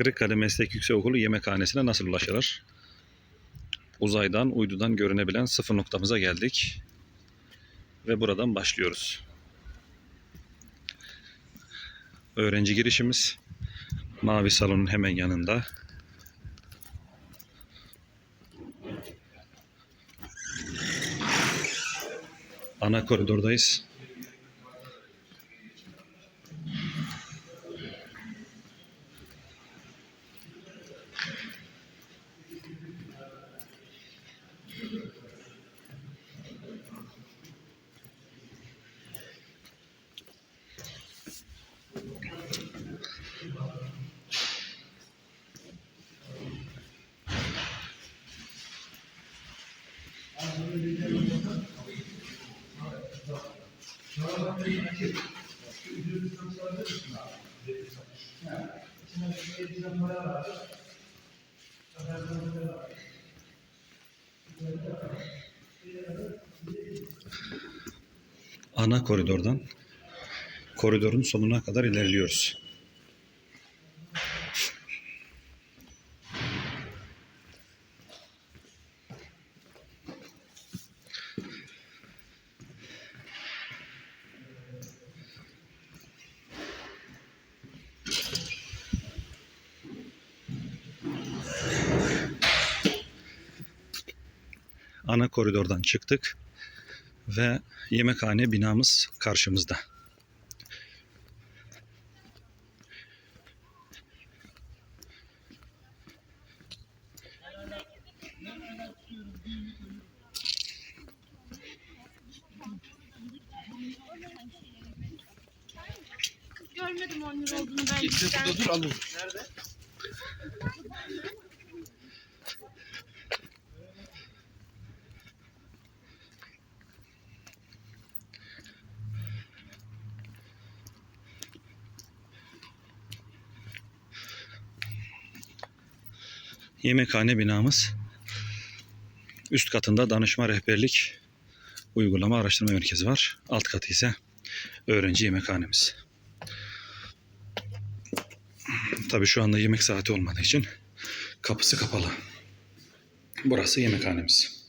Kırıkkale Meslek Yüksekokulu yemekhanesine nasıl ulaşılır? Uzaydan, uydudan görünebilen sıfır noktamıza geldik. Ve buradan başlıyoruz. Öğrenci girişimiz Mavi Salon'un hemen yanında. Ana koridordayız. Ana koridordan koridorun sonuna kadar ilerliyoruz. Ana koridordan çıktık ve yemekhane binamız karşımızda. Görmedim 10 lira olduğunu ben. Getir burada dur alın. Yemekhane binamız üst katında danışma rehberlik uygulama araştırma merkezi var. Alt katı ise öğrenci yemekhanemiz. Tabii şu anda yemek saati olmadığı için kapısı kapalı. Burası yemekhanemiz.